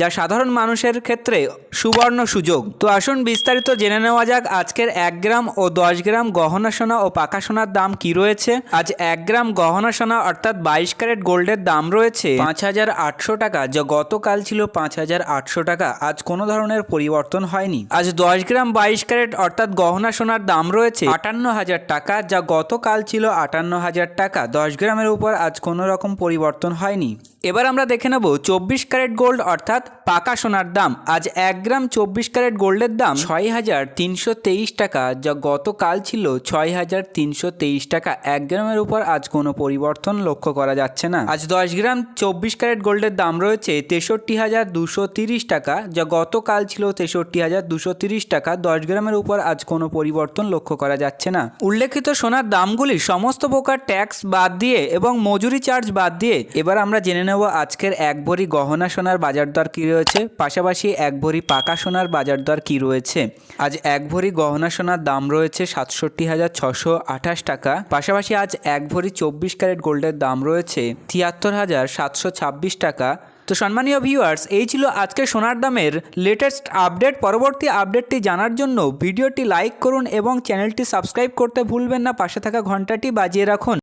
যা সাধারণ মানুষের ক্ষেত্রে সুবর্ণ সুযোগ। তো আসুন বিস্তারিত জেনে নেওয়া যাক আজকের এক গ্রাম ও দশ গ্রাম গহনা সোনা ও পাকা সোনার দাম কি রয়েছে। আজ এক গ্রাম গহনা সোনা অর্থাৎ বাইশ ক্যারেট গোল্ডের দাম রয়েছে পাঁচ হাজার আটশো টাকা, যা গতকাল ছিল পাঁচ হাজার আটশো টাকা। আজ কোনো ধরনের পরিবর্তন হয়নি। আজ দশ গ্রাম বাইশ ক্যারেট অর্থাৎ গহনা সোনার দাম রয়েছে আটান্ন হাজার টাকা, যা গতকাল ছিল আটান্ন হাজার টাকা। দশ গ্রামের উপর আজ কোনো রকম পরিবর্তন হয়নি। এবার আমরা দেখে নেব চব্বিশ ক্যারেট গোল্ড অর্থাৎ that পাকা সোনার দাম আজ এক গ্রাম চব্বিশ ক্যারেট গোল্ডের দাম ছয় হাজার তিনশো তেইশ টাকা, যা গতকাল ছিল ছয় হাজার তিনশো তেইশ টাকা। এক গ্রামের উপর আজ কোনো পরিবর্তন লক্ষ্য করা যাচ্ছে না। আজ দশ গ্রাম চব্বিশ ক্যারেট গোল্ডের দাম রয়েছে তেষট্টি হাজার দুশো তিরিশ টাকা, যা গতকাল ছিল তেষট্টি হাজার দুশো তিরিশ টাকা। দশ গ্রামের উপর আজ কোনো পরিবর্তন লক্ষ্য করা যাচ্ছে না। উল্লেখিত সোনার দামগুলি সমস্ত প্রকার ট্যাক্স বাদ দিয়ে এবং মজুরি চার্জ বাদ দিয়ে। এবার আমরা জেনে নেব আজকের এক ভরি গহনা সোনার বাজার দর কী রয়েছে, পাশাপাশি এক ভরি পাকা সোনার বাজার দর কী রয়েছে? আজ এক ভরি গহনা সোনার দাম রয়েছে সাতষট্টি হাজার ছশো আঠাশ টাকা। পাশাপাশি আজ এক ভরি চব্বিশ ক্যারেট গোল্ডের দাম রয়েছে তিয়াত্তর হাজার সাতশো ছাব্বিশ টাকা। তো সম্মানীয় ভিউয়ার্স এই ছিল আজকে সোনার দামের লেটেস্ট আপডেট পরবর্তী আপডেটটি জানার জন্য ভিডিওটি লাইক করুন এবং চ্যানেলটি সাবস্ক্রাইব করতে ভুলবেন না। পাশে থাকা ঘন্টাটি বাজিয়ে রাখুন।